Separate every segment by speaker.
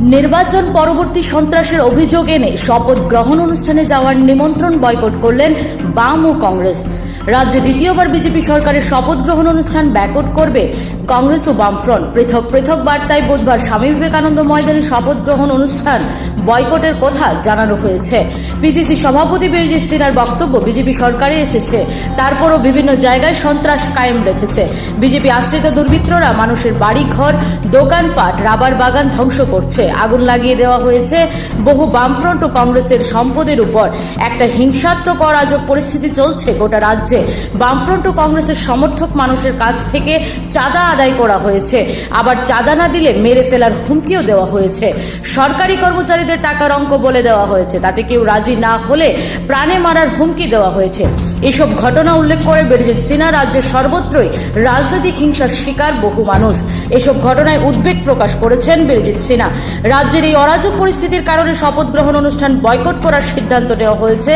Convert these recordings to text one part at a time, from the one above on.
Speaker 1: নির্বাচন পরবর্তী সন্ত্রাসের অভিযোগ এনে শপথ গ্রহণ অনুষ্ঠানে যাওয়ার নিমন্ত্রণ বয়কট করলেন বাম ও কংগ্রেস। রাজ্যে দ্বিতীয়বার বিজেপি সরকারের শপথ গ্রহণ অনুষ্ঠান ব্যাকট করবে কংগ্রেস ও বামফ্রন্ট। পৃথক পৃথক বার্তায় বুধবার স্বামী বিবেকানন্দ ময়দানে শপথ গ্রহণ অনুষ্ঠান বয়কটের কথা জানানো হয়েছে। পিসিসি সভাপতি বীরজিৎ সিনহার বক্তব্য বিজেপি সরকারে এসেছে। তারপরও বিভিন্ন জায়গায় সন্ত্রাস কায়েম রেখেছে। বিজেপি আশ্রিত দুর্বৃত্তরা মানুষের বাড়ি ঘর দোকানপাট, রাবার বাগান ধ্বংস করছে। আগুন লাগিয়ে দেওয়া হয়েছে বহু বামফ্রন্ট ও কংগ্রেসের সম্পদের উপর। একটা হিংসাত্মক, অরাজক পরিস্থিতি চলছে গোটা রাজ্যে। বামফ্রন্ট ও কংগ্রেসের সমর্থক মানুষের কাছ থেকে চাঁদা আদায় করা হয়েছে। আবার চাঁদা না দিলে মেরে ফেলার হুমকিও দেওয়া হয়েছে। সরকারি কর্মচারীদের টাকার অঙ্ক বলে দেওয়া হয়েছে। তাতে কেউ রাজি না হলে প্রাণে মারার হুমকি দেওয়া হয়েছে। এসব ঘটনা উল্লেখ করে বেরিজিৎ সিনহা রাজ্যের সর্বত্রই রাজনৈতিক হিংসার শিকার বহু মানুষ। এসব ঘটনায় উদ্বেগ প্রকাশ করেছেন বেরিজিৎ সিনহা রাজ্যের এই অরাজক পরিস্থিতির কারণে শপথ গ্রহণ অনুষ্ঠান বয়কট করার সিদ্ধান্ত নেওয়া হয়েছে,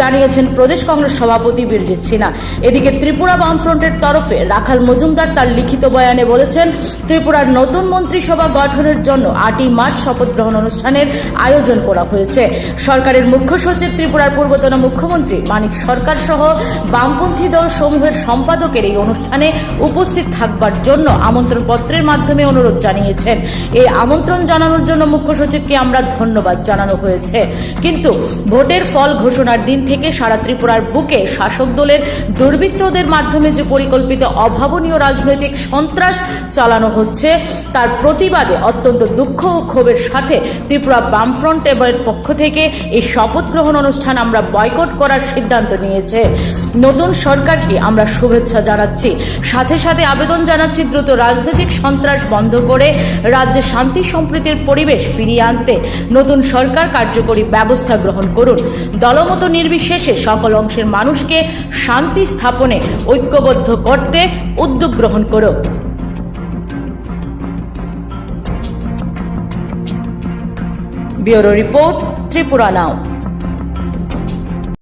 Speaker 1: জানিয়েছেন প্রদেশ কংগ্রেস সভাপতি বীরজিৎ সিনহা। এদিকে ত্রিপুরা বামফ্রন্টের তরফে রাখাল মজুমদার তার লিখিত বয়ানে বলেছেন, ত্রিপুরার নতুন মন্ত্রিসভা গঠনের জন্য আটই মার্চ শপথ গ্রহণ অনুষ্ঠানের আয়োজন করা হয়েছে। সরকারের মুখ্য সচিব, ত্রিপুরার পূর্বতন মুখ্যমন্ত্রী মানিক সরকার সহ বামপন্থী দল সমূহের সম্পাদকের এই অনুষ্ঠানে উপস্থিত থাকবার জন্য আমন্ত্রণ পত্রের মাধ্যমে অনুরোধ জানিয়েছেন। এই আমন্ত্রণ জানানোর জন্য মুখ্য সচিবকে আমরা ধন্যবাদ জানানো হয়েছে। কিন্তু ভোটের ফল ঘোষণার দিন থেকে সারা ত্রিপুরার বুকে শাসক দলের দুর্বৃত্তদের মাধ্যমে যে পরিকল্পিত অভাবনীয় রাজনৈতিক সন্ত্রাস চালানো হচ্ছে, তার প্রতিবাদে অত্যন্ত দুঃখ ও ক্ষোভের সাথে ত্রিপুরা বামফ্রন্ট এর পক্ষ থেকে এই শপথ গ্রহণ অনুষ্ঠান আমরা বয়কট করার সিদ্ধান্ত নিয়েছে। নতুন সরকারকে আমরা শুভেচ্ছা জানাচ্ছি। সাথে সাথে আবেদন জানাচ্ছি, দ্রুত রাজনৈতিক সন্ত্রাস বন্ধ করে রাজ্যে শান্তি সম্প্রীতির পরিবেশ ফিরিয়ে আনতে নতুন সরকার কার্যকরী ব্যবস্থা গ্রহণ করুন। দলমত নির্বিশেষে সকল অংশের মানুষকে শান্তি স্থাপনে ঐক্যবদ্ধ করতে উদ্যোগ গ্রহণ করো ব্যুরো রিপোর্ট ত্রিপুরা নাও।